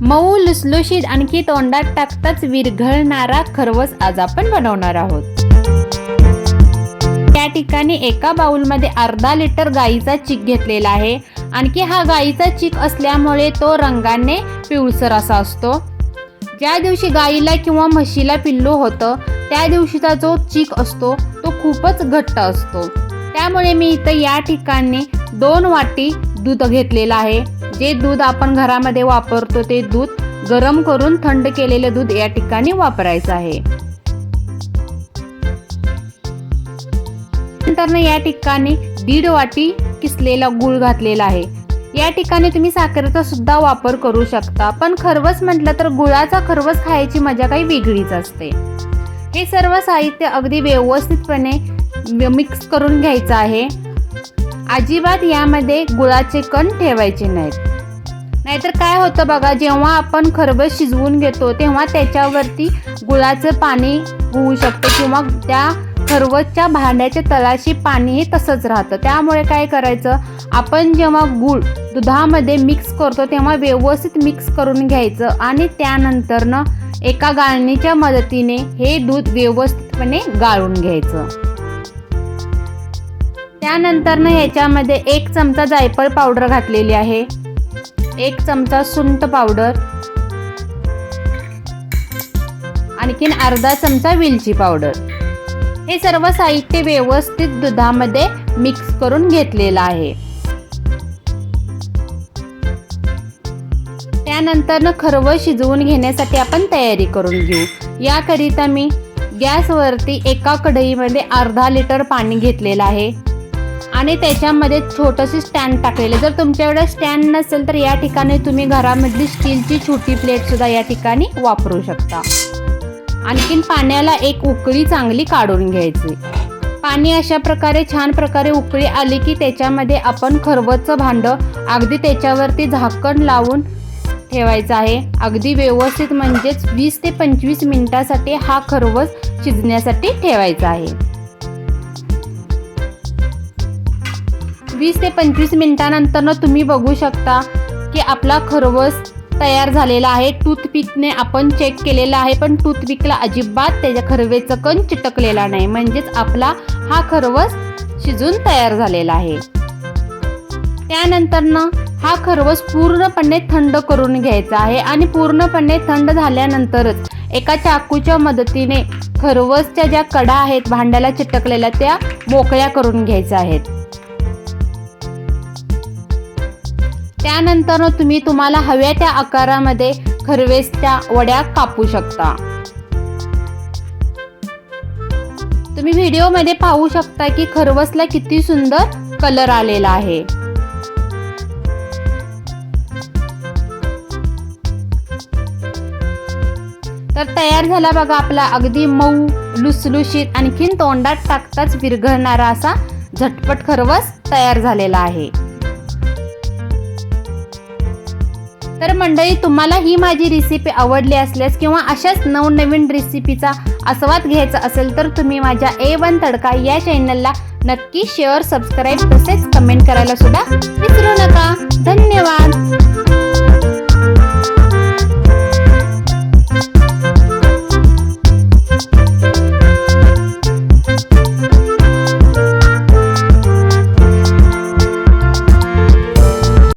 मऊ लुसलुशीत आणखी तोंडात टाकताच विरघळणारा खरवस आज आपण बनवणार आहोत. त्या ठिकाणी एका बाउलमध्ये अर्धा लिटर गाईचा चीक घेतलेला आहे. आणखी हा गाईचा चीक असल्यामुळे तो रंगाने पिवळसर असा असतो. ज्या दिवशी गाईला किंवा म्हशीला पिल्लू होतं त्या दिवशीचा जो चीक असतो तो खूपच घट्ट असतो. त्यामुळे मी इथं या ठिकाणी दोन वाटी दूध घेतलेलं आहे. जे दूध आपण घरामध्ये वापरतो ते दूध गरम करून थंड केलेलं दूध या ठिकाणी वापरायचं आहे. नंतर या ठिकाणी दीड वाटी किसलेला गुळ घातलेला आहे. या ठिकाणी तुम्ही साखरेचा सुद्धा वापर करू शकता पण खरवस म्हटलं तर गुळाचा खरवस खायची मजा काही वेगळीच असते. हे सर्व साहित्य अगदी व्यवस्थितपणे मिक्स करून घ्यायचं आहे. अजिबात यामध्ये गुळाचे कण ठेवायचे नाहीत. नाहीतर काय होतं बघा जेव्हा आपण खरबस शिजवून घेतो तेव्हा त्याच्यावरती गुळाचं पाणी होऊ शकतं किंवा त्या खरवसच्या भांड्याच्या तळाशी पाणी हे तसंच राहतं. त्यामुळे काय करायचं आपण जेव्हा गूळ दुधामध्ये मिक्स करतो तेव्हा व्यवस्थित मिक्स करून घ्यायचं आणि त्यानंतरनं एका गाळणीच्या मदतीने हे दूध व्यवस्थितपणे गाळून घ्यायचं. त्यानंतरनं ह्याच्यामध्ये एक चमचा जायफळ पावडर घातलेली आहे. एक चमचा सुंठ पावडर. आणखीन अर्धा चमचा वेलची पावडर. हे सर्व साहित्य व्यवस्थित दुधामध्ये मिक्स करून घेतलेलं आहे. त्यानंतर खरवं शिजवून घेण्यासाठी आपण तयारी करून घेऊ. याकरिता मी गॅसवरती एका कढईमध्ये अर्धा लिटर पाणी घेतलेलं आहे. आणि त्याच्यामध्ये छोटंसं स्टँड टाकलेलं. जर तुमच्याकडे स्टँड नसेल तर या ठिकाणी तुम्ही घरामधली स्टीलची छोटी प्लेटसुद्धा या ठिकाणी वापरू शकता. आणखीन पाण्याला एक उकळी चांगली काढून घ्यायची. पाणी अशा प्रकारे छान प्रकारे उकळी आली की त्याच्यामध्ये आपण खरवतचं भांडं अगदी त्याच्यावरती झाकण लावून ठेवायचं आहे. अगदी व्यवस्थित म्हणजेच वीस ते पंचवीस मिनिटासाठी हा खरवस शिजण्यासाठी ठेवायचा आहे. वीस ते पंचवीस मिनिटानंतर तुम्ही बघू शकता की आपला खरवस तयार झालेला आहे. टूथपिकने आपण चेक केलेला आहे पण टूथपिकला अजिबात त्याच्या खरवेचं कण चिटकलेला नाही. म्हणजेच आपला हा खरवस शिजून तयार झालेला आहे. त्यानंतरनं हा खरवस पूर्णपणे थंड करून घ्यायचा आहे आणि पूर्णपणे थंड झाल्यानंतरच एका चाकूच्या मदतीने खरवसच्या ज्या कडा आहेत भांड्याला चिटकलेल्या त्या मोकळ्या करून घ्यायच्या आहेत. त्यानंतर तुम्ही तुम्हाला हव्या त्या आकारामध्ये खरवेसच्या वड्या कापू शकता. तुम्ही व्हिडिओमध्ये पाहू शकता की खरवसला किती सुंदर कलर आलेला आहे. तर तयार झाला बघा आपला अगदी मऊ लुसलुशीत आणखीन तोंडात टाकताच विरघळणारा असा झटपट खरवस तयार झालेला आहे. तर मंडळी तुम्हाला ही माझी रेसिपी आवडली असल्यास किंवा अशाच नवनवीन रेसिपीचा आस्वाद घ्यायचा असेल तर तुम्ही माझ्या ए वन तडका या चॅनलला नक्की शेअर सबस्क्राईब तसेच कमेंट करायला सुद्धा विसरू नका. धन्यवाद.